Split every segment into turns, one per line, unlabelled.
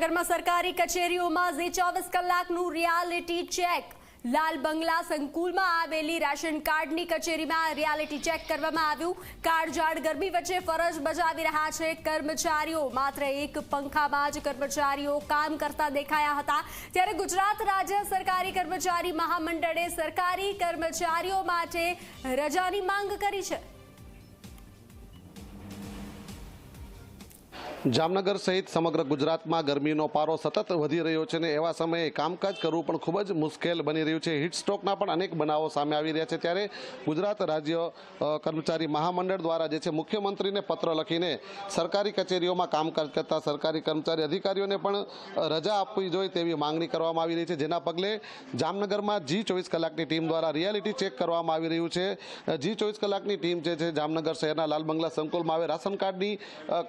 જામનગરમાં સરકારી કચેરીઓમાં ઝી ચોવીસ કલાકનું રિયાલિટી ચેક લાલ બંગલા સંકુલમાં આવેલી રાશન કાર્ડની કચેરીમાં રિયાલિટી ચેક કરવામાં આવ્યું. કાળઝાળ ગરમી વચ્ચે ફરજ બજાવી રહ્યા છે કર્મચારીઓ. માત્ર એક પંખામાં જ કર્મચારીઓ કામ કરતા દેખાયા હતા. ત્યારે ગુજરાત રાજ્ય સરકારી કર્મચારી મહામંડળે સરકારી કર્મચારીઓ માટે રજાની માંગ કરી છે.
જામનગર સહિત સમગ્ર ગુજરાતમાં ગરમીનો પારો સતત વધી રહ્યો છે ને એવા સમયે કામકાજ કરવું પણ ખૂબ જ મુશ્કેલ બની રહ્યું છે. હીટ સ્ટ્રોકના પણ અનેક બનાવો સામે આવી રહ્યા છે. ત્યારે ગુજરાત રાજ્ય કર્મચારી મહામંડળ દ્વારા જે છે મુખ્યમંત્રીને પત્ર લખીને સરકારી કચેરીઓમાં કામકાજ કરતા સરકારી કર્મચારી અધિકારીઓને પણ રજા આપવી જોઈએ તેવી માંગણી કરવામાં આવી રહી છે. જેના પગલે જામનગરમાં જી ચોવીસ કલાકની ટીમ દ્વારા રિયાલિટી ચેક કરવામાં આવી રહ્યું છે. જી ચોવીસ કલાકની ટીમ જે છે જામનગર શહેરના લાલ બંગલા સંકુલમાં આવે રાશન કાર્ડની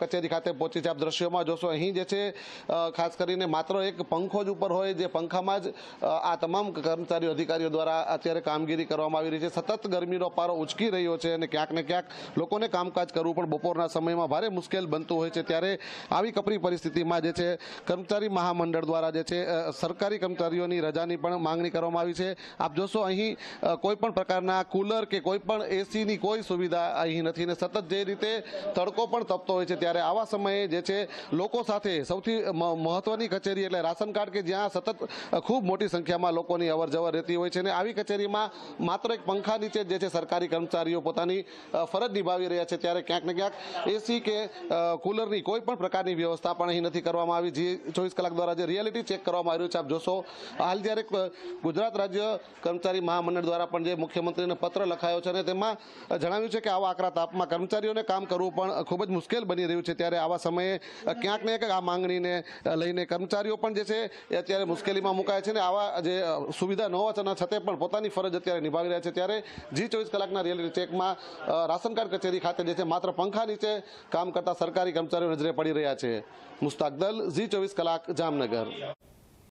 કચેરી ખાતે પહોંચી છે આપ દ્રશ્યોમાં જોશો, અહીં જે છે ખાસ કરીને માત્ર એક પંખો જ ઉપર હોય, જે પંખામાં જ આ તમામ કર્મચારીઓ, અધિકારીઓ દ્વારા અત્યારે કામગીરી કરવામાં આવી રહી છે. સતત ગરમીનો પારો ઉચકી રહ્યો છે અને ક્યાંક ને ક્યાંક લોકોને કામકાજ કરવું પણ બપોરના સમયમાં ભારે મુશ્કેલ બનતું હોય છે. ત્યારે આવી કપરી પરિસ્થિતિમાં જે છે, કર્મચારી મહામંડળ દ્વારા જે છે સરકારી કર્મચારીઓની રજાની પણ માંગણી કરવામાં આવી છે. આપ જોશો, અહીં કોઈ પણ પ્રકારના કુલર કે કોઈ પણ એસીની કોઈ સુવિધા અહીં નથી ને સતત જે રીતે તડકો પણ તપતો હોય છે, ત્યારે આવા સમયે જે છે, લોકો સાથે સૌથી મહત્વની કચેરી એટલે રાશન કાર્ડ કે જ્યાં સતત ખૂબ મોટી સંખ્યામાં લોકોની અવર જવર રહેતી હોય છે અને આવી કચેરીમાં માત્ર એક પંખા નીચે જે છે, સરકારી કર્મચારીઓ પોતાની ફરજ નિભાવી રહ્યા છે. ત્યારે ક્યાંક ને ક્યાંક એસી કે કુલરની કોઈ પણ પ્રકારની વ્યવસ્થા પણ અહીં નથી કરવામાં આવી. જે ચોવીસ કલાક દ્વારા જે રિયાલિટી ચેક કરવામાં આવ્યું છે, આપ જોશો. હાલ જ્યારે ગુજરાત રાજ્ય કર્મચારી મહામંડળ દ્વારા પણ જે મુખ્યમંત્રીને પત્ર લખાયો છે અને તેમાં જણાવ્યું છે કે આવા આકરા તાપમાં કર્મચારીઓને કામ કરવું પણ ખૂબ જ મુશ્કેલ બની રહ્યું છે. ત્યારે આવા સમયે ક્યાંક ને ક્યાંક આ માંગણીને લઈને કર્મચારીઓ પણ જે છે એ અત્યારે મુશ્કેલીમાં મુકાય છે ને આવા જે સુવિધા ન હોવાના છતાં પણ પોતાની ફરજ અત્યારે નિભાવી રહ્યા છે. ત્યારે જી ચોવીસ કલાકના રિયાલિટી ચેકમાં રાશન કાર્ડ કચેરી ખાતે જે છે માત્ર પંખા નીચે કામ કરતા સરકારી કર્મચારીઓ નજરે પડી રહ્યા છે. મુસ્તાક દલ ઝી ચોવીસ કલાક, જામનગર.